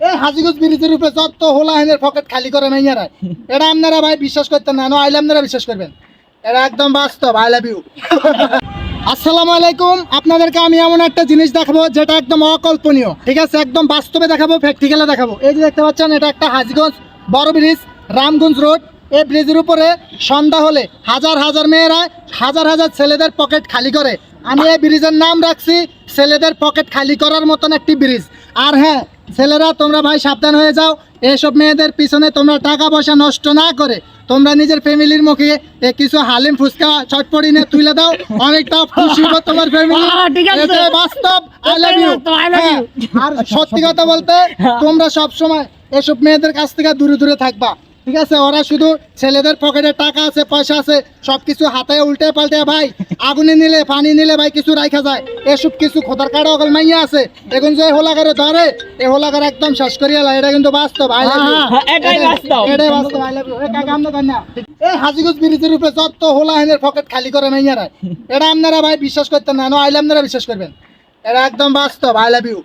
এই হাজিগঞ্জ ব্রিজের উপরে যত হোলা হেনের পকেট খালি করে মাইয়ারা এটা আপনারা ভাই বিশ্বাস করতেন না আইলে আপনারা বিশ্বাস করবেন। এটা একদম বাস্তব আই লাভ ইউ আসসালামু আলাইকুম, আপনাদেরকে আমি এমন একটা জিনিস দেখাবো যেটা একদম অকল্পনীয়। ঠিক আছে, একদম বাস্তবে দেখাবো প্র্যাকটিক্যালে দেখাবো। এই যে দেখতে পাচ্ছেন, এটা একটা হাজিগঞ্জ বড় ব্রিজ, রামগঞ্জ রোড। এই ব্রিজের উপরে সন্ধ্যা হলে হাজার হাজার মেয়েরা, হাজার হাজার ছেলেদের পকেট খালি করে। আমি এই ব্রিজের নাম রাখছি, ছেলেদের পকেট খালি করার মতন একটি ব্রিজ। আর হ্যাঁ ছেলেরা তোমরা ভাই সাবধান হয়ে যাও। এইসব মেয়েদের পিছনে তোমরা টাকা পয়সা নষ্ট না করে তোমরা নিজের ফ্যামিলির মুখে কিছু হালিম ফুচকা ছটপটি নিয়ে তুলে দাও। অনেকটা খুশি হবে তোমার ফ্যামিলি বাস্তব আই লাভ ইউ you. আর সত্যি কথা বলতে তোমরা সব সময় এসব মেয়েদের কাছ থেকে দূরে দূরে থাকবা। ঠিক আছে ওরা শুধু ছেলেদের পকেটে টাকা আছে পয়সা আছে সবকিছু হাতে উল্টে পাল্টে ভাই আগুনে নিলে পানি নিলে ভাই কিছু রাখা যায়। এসব কিছু খোদার কাটা অকল মাইয়া আছে। এখন যে হোলাগারে ধরে এই হোলাগার একদম শেষ করিয়া লাই এটা কিন্তু বাস্তব আই লাভ হ্যাঁ, এটাই বাস্তব। এটাই বাস্তব আই লাভ এ কাকা আমনে কন্যা এই হাজিগঞ্জ ব্রিজের উপরে যত হোলা হেনের পকেট খালি করে মাইয়ারা এটা আপনারা ভাই বিশ্বাস করতেন না না আইলে আপনারা বিশ্বাস করবেন। এটা একদম বাস্তব আই লাভ ইউ।